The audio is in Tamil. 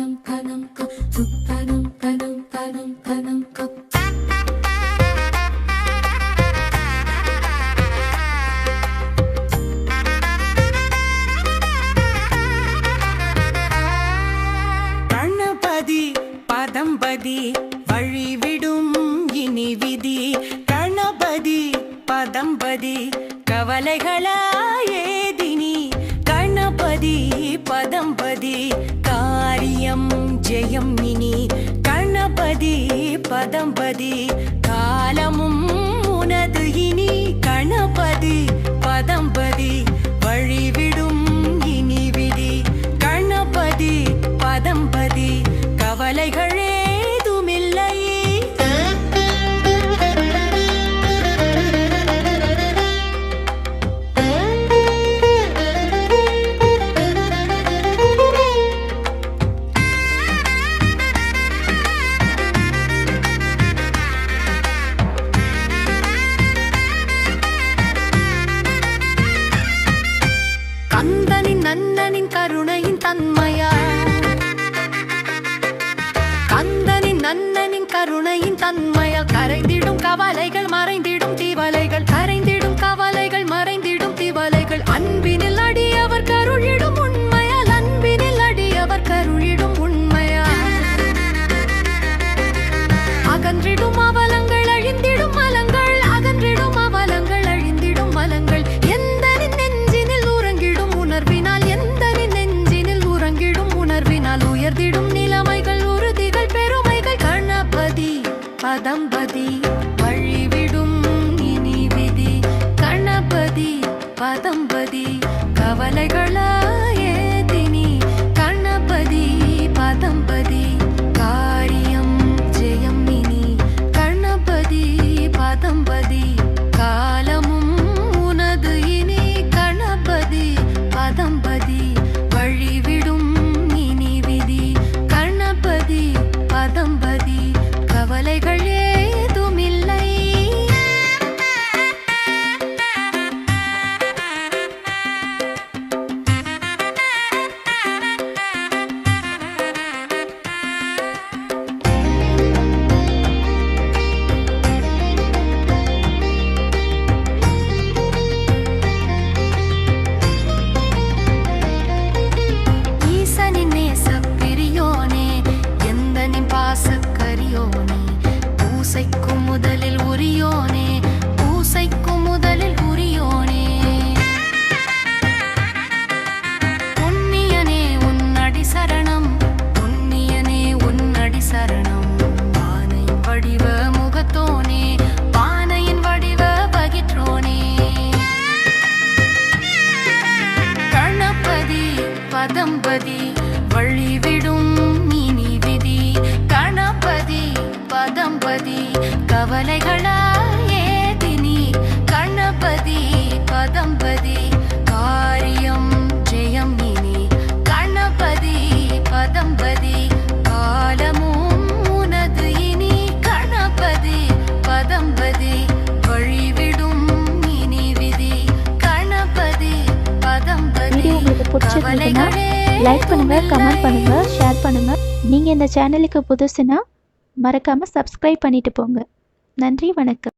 பணம் பணம் கப்பு பணம் பணம் பணம் பணம் கப்பு கணபதி பதம்பதி வழிவிடும் கவலைகளாயேதினி கணபதி பதம்பதி காரியம் ஜெயம் இனி கணபதி பதம்பதி கவலைகள் மறைந்திடும் தீவலைகள் கரைந்திடும் கவலைகள் மறைந்திடும் தீவலைகள். அன்பினில் அடியவர் கருளிடும் உண்மையால் அன்பினில் அடியவர் கருளிடும் உண்மையால். அகன்றிடும் அவலங்கள் அழிந்திடும் மலங்கள் அகன்றிடும் அவலங்கள் அழிந்திடும் மலங்கள். எந்த நெஞ்சினில் உறங்கிடும் உணர்வினால் எந்த நெஞ்சினில் உறங்கிடும் உணர்வினால் உயர்ந்திடும் நிலைமைகள் உறுதிகள் பெருமைகள் கணபதி பதம்பதி. வழிவிடும் இனி விதி. கணபதி பதம்பதி கவலைகளா லைக் பண்ணுங்க கமெண்ட் பண்ணுங்க ஷேர் பண்ணுங்க. நீங்க இந்த சேனலுக்கு புதுசுனா மறக்காம சப்ஸ்கிரைப் பண்ணிட்டு போங்க. நன்றி வணக்கம்.